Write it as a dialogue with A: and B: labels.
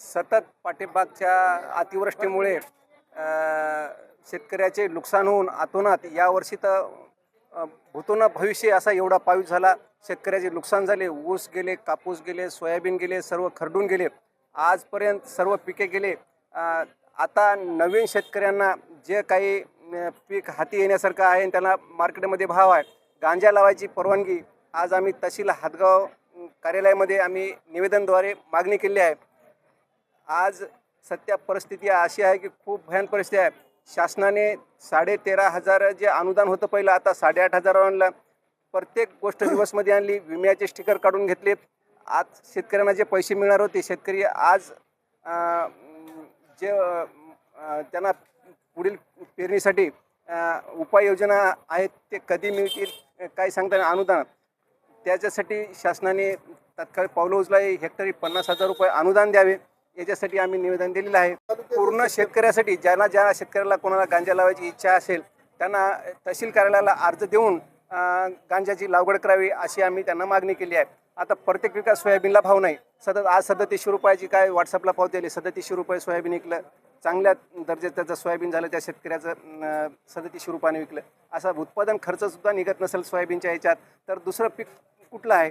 A: सतत पाठीमागच्या अतिवृष्टीमुळे शेतकऱ्याचे नुकसान होऊन आतोनात यावर्षी तर अ, भविष्य असा एवढा पाऊस झाला. शेतकऱ्याचे नुकसान झाले ऊस गेले कापूस गेले सोयाबीन गेले सर्व खरडून गेले. आजपर्यंत सर्व पिके गेले. आता नवीन शेतकऱ्यांना जे काही पीक हाती येण्यासारखं आहे आणि त्याला मार्केटमध्ये भाव आहे. गांजा लावायची परवानगी आज आम्ही तहसील हातगाव कार्यालयामध्ये आम्ही निवेदनद्वारे मागणी केली आहे. आज सध्या परिस्थिती अशी आहे की खूप भयान परिस्थिती आहे. शासनाने साडे तेरा हजार जे अनुदान होतं पहिलं आता साडेआठ हजार आणलं. प्रत्येक गोष्ट दिवसमध्ये आणली विम्याचे स्टिकर काढून घेतलेत. आज शेतकऱ्यांना जे पैसे मिळणार होते शेतकरी आज जे त्यांना पुढील पेरणीसाठी उपाययोजना आहेत ते कधी मिळतील काय सांगता अनुदान. त्याच्यासाठी शासनाने तत्काळ पावलं उचलाय हेक्टरी पन्नास हजार रुपये अनुदान द्यावे. याच्यासाठी आम्ही निवेदन दिलेलं आहे. पूर्ण शेतकऱ्यासाठी ज्यांना ज्या शेतकऱ्याला कोणाला गांजा लावायची इच्छा असेल त्यांना तहसील कार्यालयाला अर्ज देऊन गांजाची लागवड करावी अशी आम्ही त्यांना मागणी केली आहे. आता प्रत्येक पिकात सोयाबीनला भाव नाही. सतत आज सदतीसशे रुपयाची काय व्हॉट्सअपला पाव आली सदतीसशे रुपये सोयाबीन विकलं. चांगल्या दर्जाचं त्याचं सोयाबीन झालं त्या शेतकऱ्याचं सदतीसशे रुपयाने विकलं. असा उत्पादन खर्चसुद्धा निघत नसेल सोयाबीनच्या ह्याच्यात तर दुसरं पीक कुठलं आहे?